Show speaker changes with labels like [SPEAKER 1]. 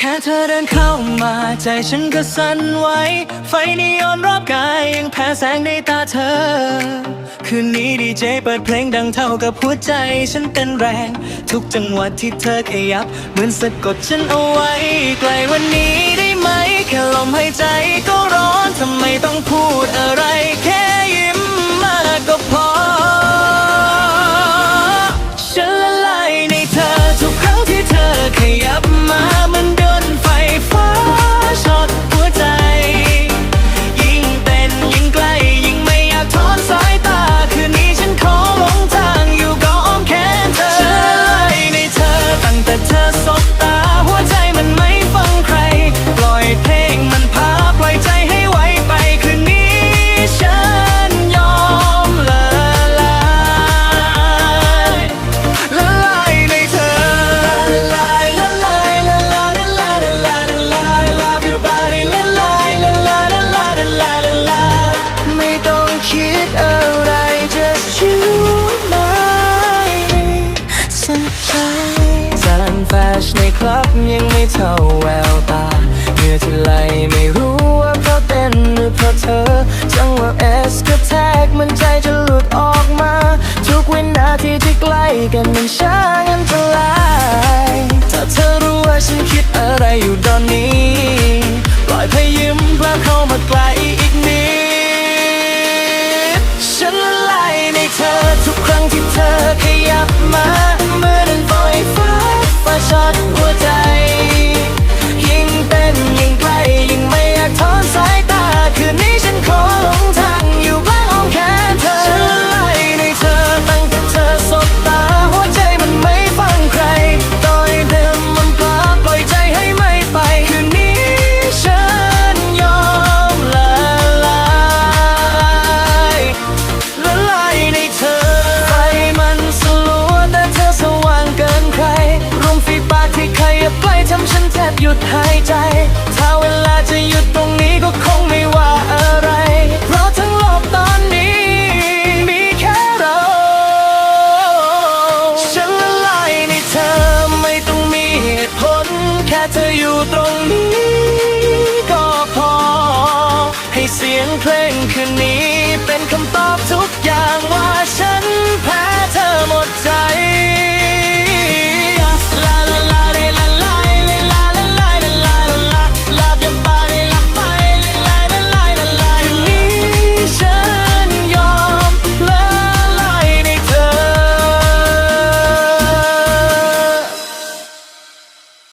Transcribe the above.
[SPEAKER 1] แค่เธอเดินเข้ามาใจฉันก็สั่นไหวไฟนีออนรอบกายยังแพ้แสงในตาเธอ คืนนี้ดีเจเปิดเพลงดังเท่ากับหัวใจฉันเต้นแรง ทุกจังหวะที่เธอขยับ เหมือนสะกดฉันเอาไว้ ไกลวันนี้ได้ไหม แค่ลมหายใจก็ร้อนทำไมต้องพูดอะไรแค่ยิ้ม แฟชในคลับยังไม่เท่าแววตาเมื่อที่ไลไม่รู้ว่าเพราะเต้นหรือเพราะเธอ จังหวะเอสก็ะแทกมันใจจะหลุดออกมา ทุกวินาทีที่ใกล้กันมันช้างันตรายถ้าเธอรู้ว่าฉันคิดอะไรอยูุ่ดหายใจ